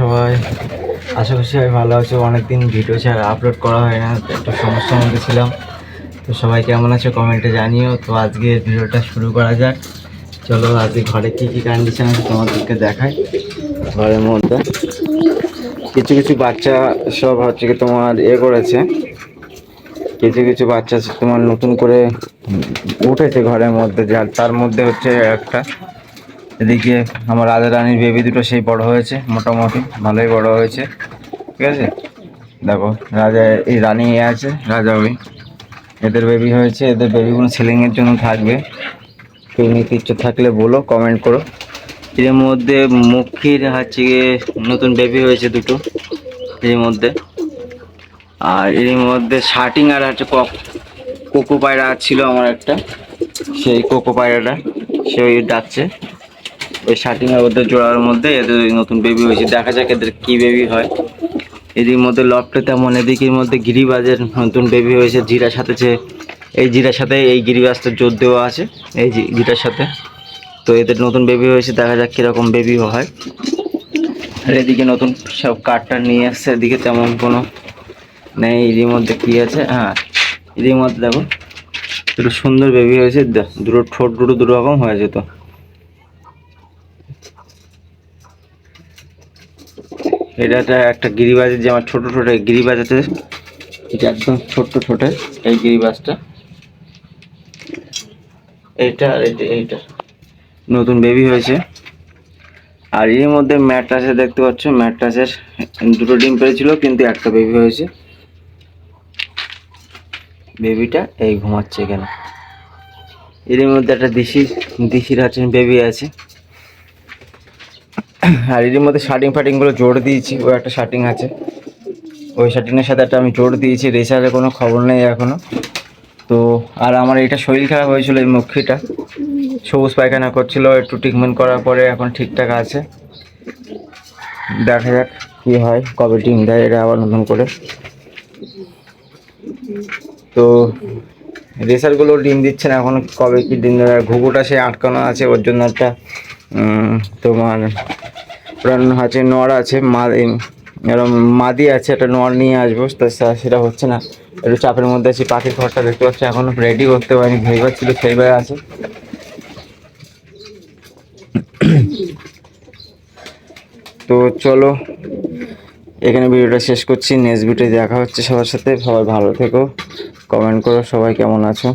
সবাই। আশা করছি সবাই ভালো আছো, অনেকদিন ভিডিও ছাড়া আপলোড করা হয় না, একটু সমস্যার মধ্যে ছিলাম। তো সবাই কেমন আছো কমেন্টে জানিও। তো আজকে ভিডিওটা শুরু করা যাক। চলো আজকে ঘরে কী কী কন্ডিশন আছে তোমাদেরকে দেখাই। ঘরের মধ্যে কিছু কিছু বাচ্চা সব হচ্ছে কি তোমার এ করেছে। কিছু কিছু বাচ্চা তোমার নতুন করে উঠেছে ঘরের মধ্যে, যার তার মধ্যে হচ্ছে একটা এদিকে আমার রাজা রানীর বেবি দুটো সেই বড় হয়েছে, মোটামুটি ভালোই বড় হয়েছে, ঠিক আছে? দেখো, রাজা এই রানী এ আছে, রাজা ওই। এদের বেবি হয়েছে, এদের বেবিগুলো সেলিংয়ের জন্য থাকবে। কেউ নিতে ইচ্ছে থাকলে বলো কমেন্ট করো। এর মধ্যে মুখির হচ্ছে গিয়ে নতুন বেবি হয়েছে দুটো এর মধ্যে। আর এর মধ্যে শার্টিং আর হচ্ছে কক পায়রা ছিল আমার একটা, সেই কোকো পায়রাটা, সে ওই ডাকছে। ওই শার্টিং এর মধ্যে জোড়ার মধ্যে এদের নতুন বেবি হয়েছে। দেখা যাক এদের কি বেবি হয়। এদিক মধ্যে লফটে তেমন, এদিকের মধ্যে গিরিবাজের নতুন বেবি হয়েছে, জিরার সাথে যে এই জিরার সাথে এই গিরিবাজটা জোর দেওয়া আছে, এই জিরার সাথে। তো এদের নতুন বেবি হয়েছে, দেখা যাক কীরকম বেবি হয়। আর এদিকে নতুন সব কাঠটা নিয়ে আসছে, এদিকে তেমন কোনো নেই। এর মধ্যে কি আছে? হ্যাঁ এর মধ্যে দেখো, দুটো সুন্দর বেবি হয়েছে। দুটো ঠোঁট দুটো দু রকম হয়েছে তো এটা একটা গিরিবাজের যে আমার ছোট ছোট গিরিবাজ আছে, এটা একদম ছোট্ট ছোট এই গিরিবাজটা। এইটা আর এইটা। নতুন বেবি হয়েছে। আর এর মধ্যে ম্যাট্রাসে দেখতে পাচ্ছ, ম্যাট্রাসের দুটো ডিম পেরেছিল, কিন্তু একটা বেবি হয়েছে। বেবিটা এই ঘুমাচ্ছে এখানে। এর মধ্যে একটা দিশি দিশির আছে বেবি আছে। আর এর মধ্যে শার্টিং ফাটিংগুলো জোর দিয়েছি ও একটা শার্টিং আছে। ওই শার্টিংয়ের সাথে একটা আমি জোর দিয়েছি, রেসারের কোনো খবর নেই এখনও। তো, আর আমার এটা শরীর খারাপ হয়েছিল এই মুখিটা। সবুজ পায়খানা করছিল, একটু ট্রিটমেন্ট করার পরে এখন ঠিকঠাক আছে। দেখা যাক কি হয়, কবে ডিম দেয় এটা আবার নতুন করে। তো রেসারগুলো ডিম দিচ্ছে না এখন, কবে কি ডিম দেবে? ঘুঘুটা সে আটকানো আছে, ওর জন্য একটা তোমার ওর আছে আছে, মা এরকম মাদি আছে, একটা নড় নিয়ে আসব। সেটা হচ্ছে না। একটু চাপের মধ্যে আছি, পাখির ঘরটা দেখতে পাচ্ছি, এখনও রেডি করতে পারিনি। ভেইবার ছিল, সেইবার আছে। তো চলো, এখানে ভিডিওটা শেষ করছি। নেক্সট ভিডিও দেখা হচ্ছে সবার সাথে। সবাই ভালো থেকো। কমেন্ট করো সবাই কেমন আছো।